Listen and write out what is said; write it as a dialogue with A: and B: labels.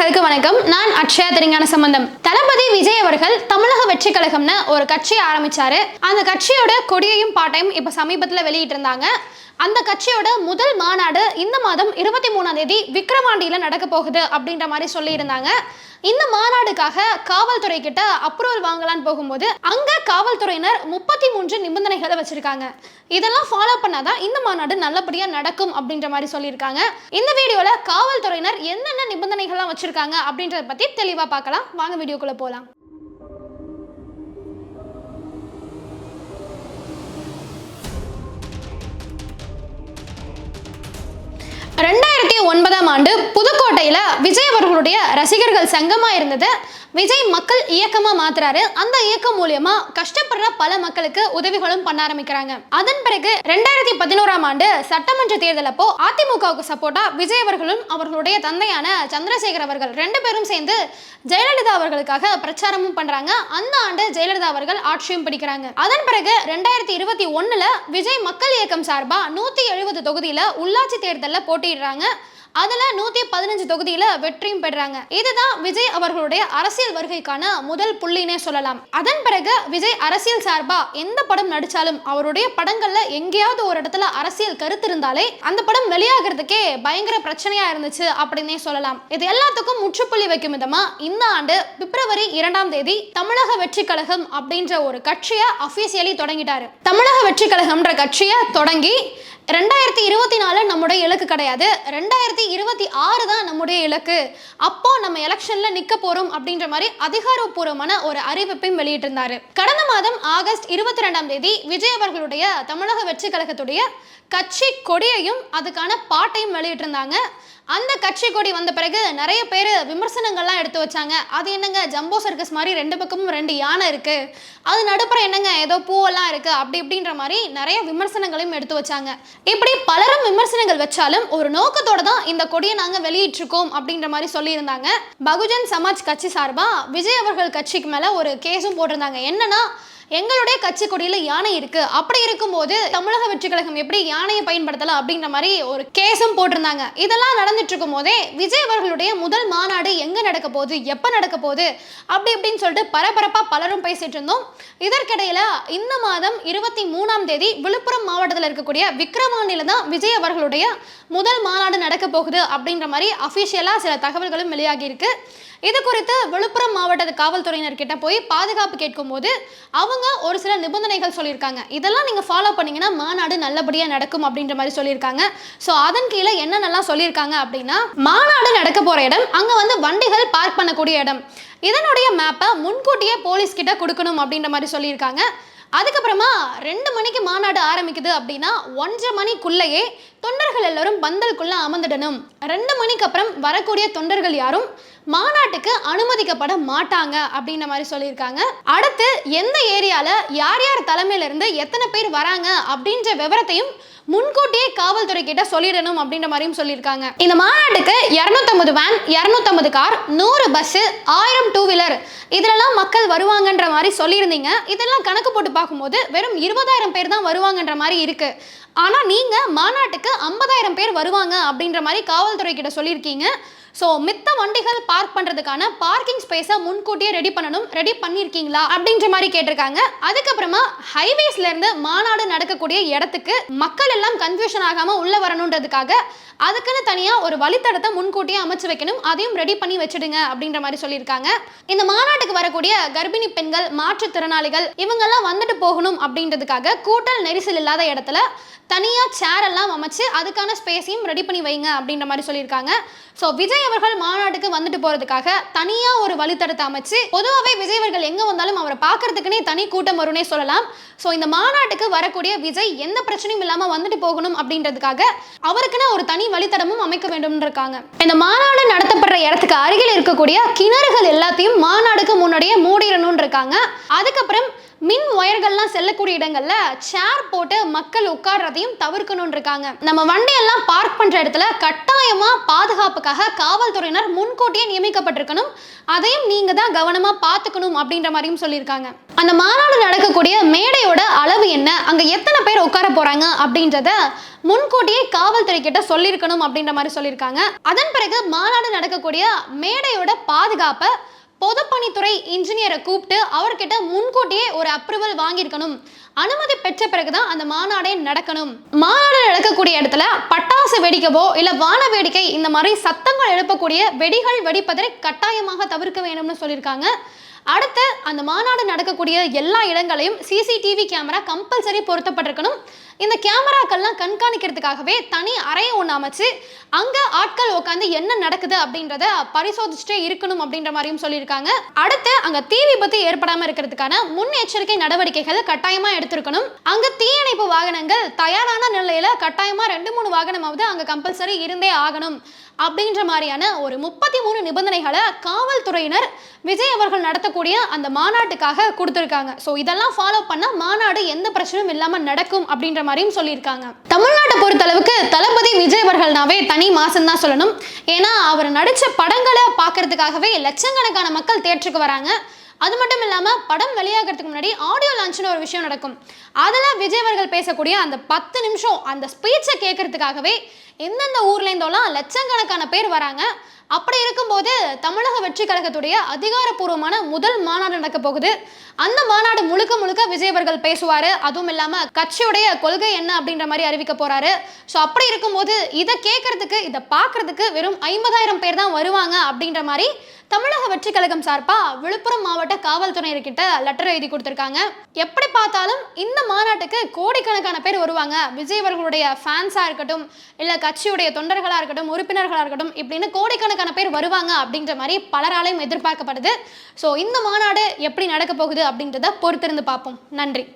A: நேயர்களுக்கு வணக்கம். நான் அக்ஷயா தெரிஞான சம்பந்தம். தளபதி விஜய் அவர்கள் தமிழக வெற்றி கழகம்னு ஒரு கட்சியை ஆரம்பிச்சாரு. அந்த கட்சியோட கொடியையும் பாட்டையும் இப்ப சமீபத்துல வெளியிட்டு இருந்தாங்க அந்த கட்சியோட முதல் மாநாடு இந்த மாதம் இருபத்தி மூணாம் தேதி விக்ரவாண்டியில் நடக்க போகுது அப்படின்ற மாதிரி சொல்லியிருந்தாங்க. இந்த மாநாடுக்காக காவல்துறை கிட்ட அப்ரூவல் வாங்கலான்னு போகும்போது அங்க காவல்துறையினர் முப்பத்தி மூன்று நிபந்தனைகளை வச்சிருக்காங்க. இதெல்லாம் ஃபாலோ பண்ணாதான் இந்த மாநாடு நல்லபடியா நடக்கும் அப்படின்ற மாதிரி சொல்லியிருக்காங்க. இந்த வீடியோல காவல்துறையினர் என்னென்ன நிபந்தனைகள்லாம் வச்சிருக்காங்க அப்படின்றத பத்தி தெளிவா பார்க்கலாம். வாங்க வீடியோக்குள்ள போகலாம் ரெண்டாயிரத்தி ஒன்பதாம் ஆண்டு புதுக்கோட்டையில் விஜய் அவர்களுடைய ரசிகர்கள் சங்கமாக இருந்தது. விஜய் மக்கள் இயக்கமா மாத்துறாரு. அந்த இயக்கம் மூலியமா கஷ்டப்படுற பல மக்களுக்கு உதவிகளும் பண்ண ஆரம்பிக்கிறாங்க. அதன் பிறகு ரெண்டாயிரத்தி பதினோராம் ஆண்டு சட்டமன்ற தேர்தல் அப்போ அதிமுகவுக்கு சப்போர்ட்டா விஜய் அவர்களும் அவர்களுடைய தந்தையான சந்திரசேகர் அவர்கள் ரெண்டு பேரும் சேர்ந்து ஜெயலலிதா அவர்களுக்காக பிரச்சாரமும் பண்றாங்க. அந்த ஆண்டு ஜெயலலிதா அவர்கள் ஆட்சியும் பிடிக்கிறாங்க. அதன் பிறகு ரெண்டாயிரத்தி இருபத்தி ஒண்ணுல விஜய் மக்கள் இயக்கம் சார்பா நூத்தி எழுபது தொகுதியில உள்ளாட்சி தேர்தலில் போட்டியிடுறாங்க. அதுல நூத்தி பதினஞ்சு தொகுதியில வெற்றியும் பெறாங்க இதுதான் விஜய் அவர்களுடைய அரசியல் வருகைக்கான முதல் புள்ளினே சொல்லலாம். அதன் பிறகு விஜய் அரசியல் சார்பா எந்த படம் நடிச்சாலும் அவருடைய படங்கள்ல எங்கேயாவது ஒரு இடத்துல அரசியல் கருத்து இருந்தாலே அந்த படம் வெளியாகிறதுக்கே பயங்கர பிரச்சனையா இருந்துச்சு அப்படின்னே சொல்லலாம். இது எல்லாத்துக்கும் முற்றுப்புள்ளி வைக்கும் விதமா இந்த ஆண்டு பிப்ரவரி இரண்டாம் தேதி தமிழக வெற்றி கழகம் அப்படின்ற ஒரு கட்சியை அபிஷியலி தொடங்கிட்டாரு. தமிழக வெற்றி கழகம்ன்ற கட்சியை தொடங்கி ரெண்டாயிரத்தி இருபத்தி நாலு நம்முடைய இலக்கு கிடையாது. ரெண்டாயிரத்தி இருபத்தி ஆறு தான் நம்முடைய இலக்கு. அப்போ நம்ம எலெக்ஷன்ல நிக்க போறோம் அப்படின்ற மாதிரி அதிகாரப்பூர்வமான ஒரு அறிவிப்பையும் வெளியிட்டிருந்தாரு. கடந்த மாதம் ஆகஸ்ட் இருபத்தி ரெண்டாம் தேதி விஜய் அவர்களுடைய தமிழக வெற்றி கழகத்துடைய கட்சி கொடியையும் அதுக்கான பாட்டையும் வெளியிட்டிருந்தாங்க. அந்த கட்சி கொடி வந்த பிறகு நிறைய பேர் விமர்சனங்கள்லாம் எடுத்து வச்சாங்க. அது என்னங்க ஜம்போ சர்க்கஸ் மாதிரி ரெண்டு பக்கமும் ரெண்டு யானை இருக்கு. அது நடுப்புற என்னங்க ஏதோ பூவெல்லாம் இருக்கு அப்படி இப்படின்ற மாதிரி நிறைய விமர்சனங்களையும் எடுத்து வச்சாங்க. இப்படி பலரும் விமர்சனங்கள் வச்சாலும் ஒரு நோக்கத்தோட தான் இந்த கொடியை நாங்கள் வெளியிட்டிருக்கோம் அப்படின்ற மாதிரி சொல்லியிருந்தாங்க. பகுஜன் சமாஜ் கட்சி சார்பாக விஜய் அவர்கள் கட்சிக்கு மேலே ஒரு கேஸும் போட்டிருந்தாங்க. என்னன்னா எங்களுடைய கட்சி கொடியில யானை இருக்கு. அப்படி இருக்கும்போது தமிழக வெற்றி கழகம் எப்படி யானையை பயன்படுத்தலாம் அப்படின்ற மாதிரி ஒரு கேஸும் போட்டிருந்தாங்க. இதெல்லாம் நடந்துட்டு இருக்கும் போதே விஜய் அவர்களுடைய முதல் மாநாடு எங்க நடக்க போகுது? எப்ப நடக்க போகுது? அப்படி இப்படின்னு சொல்லிட்டு பரபரப்பா பலரும் பேசிட்டு இருந்தோம். இதற்கிடையில இந்த மாதம் இருபத்தி மூணாம் தேதி விழுப்புரம் மாவட்டத்தில் இருக்கக்கூடிய விக்ரவாண்டியில தான் விஜய் அவர்களுடைய முதல் மாநாடு நடக்க போகுது அப்படின்ற மாதிரி அஃபிஷியலாக சில தகவல்களும் வெளியாகி இருக்கு. இது குறித்து விழுப்புரம் மாவட்ட காவல்துறையினர் கிட்ட போய் பாதுகாப்பு கேட்கும்போது அவங்க ஒரு சில நிபந்தனைகள் சொல்லியிருக்காங்க. இதெல்லாம் நீங்கள் ஃபாலோ பண்ணீங்கன்னா மாநாடு நல்லபடியாக நடக்கும் அப்படின்ற மாதிரி சொல்லியிருக்காங்க. ஸோ அதன் கீழே என்னென்னலாம் சொல்லியிருக்காங்க அப்படின்னா மாநாடு நடக்க போகிற இடம் அங்கே வந்து வண்டிகள் பார்க் பண்ணக்கூடிய இடம். இதனுடைய மேப்பை முன்கூட்டியே போலீஸ் கிட்ட கொடுக்கணும் அப்படின்ற மாதிரி சொல்லியிருக்காங்க. அதுக்கப்புறமா ரெண்டு மணிக்கு மாநாடு ஆரம்பிக்குது அப்படின்னா ஒன்றரை மணிக்குள்ளேயே தொண்டர்கள் எல்லாரும் பந்தலுக்குள்ள அமர்ந்துடணும். ரெண்டு மணிக்கு அப்புறம் வரக்கூடிய தொண்டர்கள் யாரும் மாநாட்டுக்கு அனுமதிக்கப்பட மாட்டாங்க அப்படின்ற மாதிரி சொல்லியிருக்காங்க. அடுத்து எந்த ஏரியால யார் யார் தலைமையிலிருந்து எத்தனை பேர் வராங்க அப்படின்ற விவரத்தையும் முன்கூட்டியே காவல்துறை கிட்ட சொல்லிடணும் அப்படின்ற மாதிரியும் சொல்லியிருக்காங்க. இந்த மாநாட்டுக்கு இரநூத்தம்பது வேன் இரநூத்தம்பது கார் நூறு பஸ் ஆயிரம் டூ வீலர் இதுலலாம் மக்கள் வருவாங்கன்ற மாதிரி சொல்லியிருந்தீங்க. இதெல்லாம் கணக்கு போட்டு பார்க்கும்போது வெறும் இருபதாயிரம் பேர் தான் வருவாங்கன்ற மாதிரி இருக்கு. ஆனால் நீங்கள் மாநாட்டுக்கு ஐம்பதாயிரம் பேர் வருவாங்க அப்படின்ற மாதிரி காவல்துறை கிட்ட சொல்லியிருக்கீங்க. ஸோ மித்த வண்டிகள் பார்க் பண்ணுறதுக்கான பார்க்கிங் ஸ்பேஸை முன்கூட்டியே ரெடி பண்ணணும் ரெடி பண்ணியிருக்கீங்களா அப்படின்ற மாதிரி கேட்டிருக்காங்க. அதுக்கப்புறமா ஹைவேஸ்லேருந்து மாநாடு நடக்கக்கூடிய இடத்துக்கு மக்கள் எல்லாம் கன்ஃபியூஷன் ஆகாமல் உள்ளே வரணுன்றதுக்காக அதுக்குன்னு தனியாக ஒரு வழித்தடத்தை முன்கூட்டியே அமைச்சு வைக்கணும். அதையும் ரெடி பண்ணி வச்சிடுங்க அப்படின்ற மாதிரி சொல்லியிருக்காங்க. இந்த மாநாட்டுக்கு வரக்கூடிய கர்ப்பிணி பெண்கள் மாற்றுத்திறனாளிகள் இவங்கெல்லாம் வந்துட்டு போகணும் அப்படின்றதுக்காக கூட்டல் நெரிசல் இல்லாத இடத்துல தனியாக சேர் எல்லாம் அமைச்சு அதுக்கான ஸ்பேஸையும் ரெடி பண்ணி வைங்க அப்படின்ற மாதிரி சொல்லியிருக்காங்க. ஸோ விஜய் அவர்கள் மாநாட்டுக்கு வந்துட்டு போறதுக்காக தனியாக ஒரு வழித்தடத்தை அமைச்சு பொதுவாகவே விஜய் அவர்கள் எங்கே வந்தாலும் அவரை பார்க்கறதுக்குனே தனி கூட்டம் வரும்னே சொல்லலாம். ஸோ இந்த மாநாட்டுக்கு வரக்கூடிய விஜய் எந்த பிரச்சனையும் இல்லாமல் வந்துட்டு போகணும் அப்படின்றதுக்காக அவருக்குன்னு ஒரு தனி வழித்தடமும் அமைக்க வேண்டும் இருக்காங்க இந்த மாநாடு நடத்தப்படுற இடத்துக்கு அருகில் இருக்கக்கூடிய கிணறுகள் எல்லாத்தையும் மாநாடுக்கு முன்னாடியே மூடிடணும்னு இருக்காங்க அதுக்கப்புறம் மின் ஒயர்கள்லாம் செல்லக்கூடிய இடங்கள்ல சேர் போட்டு மக்கள் உட்கார்றதையும் தவிர்க்கணும்னு இருக்காங்க நம்ம வண்டியெல்லாம் பார்க் பண்ற இடத்துல கட்டாயமா பாதுகாப்புக்காக காவல்துறையினர் முன்கூட்டியே நியமிக்கப்பட்டிருக்கணும். அதையும் நீங்க தான் கவனமா பார்த்துக்கணும் அப்படின்ற மாதிரியும் சொல்லியிருக்காங்க. அந்த மாநாடு நடக்கக்கூடிய மேடையோட அளவு என்ன? அங்க எத்தனை பேர் உட்கார போறாங்க அப்படின்றத முன்கூட்டியே காவல்துறை கிட்ட சொல்லியிருக்கணும் அப்படின்ற மாதிரி சொல்லியிருக்காங்க. அதன் பிறகு மாநாடு நடக்கக்கூடிய மேடையோட பாதுகாப்பை பொதுப்பணித்துறை இன்ஜினியரை கூப்பிட்டு அவர்கிட்ட முன்கூட்டியே ஒரு அப்ரூவல் வாங்கியிருக்கணும். அனுமதி பெற்ற பிறகுதான் அந்த மாநாடே நடக்கணும். மாநாடு நடக்கக்கூடிய இடத்துல பட்டாசு வெடிக்கவோ இல்ல வான வேடிக்கை இந்த மாதிரி சத்தங்கள் எழுப்பக்கூடிய வெடிகள் வெடிப்பதை கட்டாயமாக தவிர்க்க வேணும்னு சொல்லியிருக்காங்க. அடுத்து அந்த மாநாடு நடக்கக்கூடிய எல்லா இடங்களையும் சிசிடிவி கேமரா கம்பல்சரி பொருத்தப்பட்டிருக்கணும். இந்த கேமராக்கள்லாம் கண்காணிக்கிறதுக்காகவே தனி அறையை ஒன்று அமைச்சு அங்கே ஆட்கள் உட்காந்து என்ன நடக்குது அப்படின்றத பரிசோதிச்சுட்டே இருக்கணும் அப்படின்ற மாதிரியும் சொல்லியிருக்காங்க. அடுத்து அங்கே தீ விபத்து ஏற்படாமல் இருக்கிறதுக்கான முன்னெச்சரிக்கை நடவடிக்கைகள் கட்டாயமாக எடுத்திருக்கணும். அங்கே தீயணைப்பு வாகனங்கள் தயாரான நிலையில் கட்டாயமாக ரெண்டு மூணு வாகனமாவது அங்கே கம்பல்சரி இருந்தே ஆகணும் அப்படின்ற மாதிரியான ஒரு முப்பத்தி மூணு நிபந்தனைகளை காவல்துறையினர் விஜய் அவர்கள் நடத்தக்கூடிய அந்த மாநாட்டுக்காக கொடுத்துருக்காங்க. ஸோ இதெல்லாம் ஃபாலோ பண்ணால் மாநாடு எந்த பிரச்சனையும் இல்லாமல் நடக்கும் அப்படின்ற மாதிரியும் சொல்லியிருக்காங்க. தமிழ்நாட்டை பொறுத்தளவுக்கு தளபதி விஜய் அவர்கள்னாவே தனி மாசம் தான் சொல்லணும். ஏன்னா அவர் நடித்த படங்களை பார்க்கறதுக்காகவே லட்சக்கணக்கான மக்கள் தேட்டருக்கு வராங்க. அது மட்டும் இல்லாமல் படம் வெளியாகிறதுக்கு முன்னாடி ஆடியோ லான்ச்னு ஒரு விஷயம் நடக்கும். அதில் விஜய் அவர்கள் பேசக்கூடிய அந்த பத்து நிமிஷம் அந்த ஸ்பீச்சை கேட்கறதுக்காகவே எந்தெந்த ஊர்லேருந்தோலாம் லட்சக்கணக்கான பேர் வராங்க. அப்படி இருக்கும்போது தமிழக வெற்றி கழகத்துடைய அதிகாரப்பூர்வமான முதல் மாநாடு நடக்க போகுது. அந்த மாநாடு முழுக்க முழுக்க விஜய் அவர்கள் பேசுவார். அதுவும் இல்லாமல் கட்சியுடைய கொள்கை என்ன அப்படின்ற மாதிரி அறிவிக்க போறாரு. ஸோ அப்படி இருக்கும்போது இதை கேட்கறதுக்கு இதை பார்க்கறதுக்கு வெறும் ஐம்பதாயிரம் பேர் தான் வருவாங்க அப்படின்ற மாதிரி தமிழக வெற்றி கழகம் சார்பா விழுப்புரம் மாவட்ட காவல்துறையினர்கிட்ட லெட்டர் எழுதி கொடுத்துருக்காங்க. எப்படி பார்த்தாலும் இந்த மாநாட்டுக்கு கோடிக்கணக்கான பேர் வருவாங்க. விஜய் அவர்களுடைய ஃபேன்ஸாக இருக்கட்டும் இல்லை கட்சியுடைய தொண்டர்களாக இருக்கட்டும் உறுப்பினர்களாக இருக்கட்டும் இப்படின்னு கோடிக்கணக்கான பேர் வருவாங்க அப்படின்ற மாதிரி பலராலையும் எதிர்பார்க்கப்படுது. ஸோ இந்த மாநாடு எப்படி நடக்க போகுது அப்படின்றத பொறுத்திருந்து பார்ப்போம். நன்றி.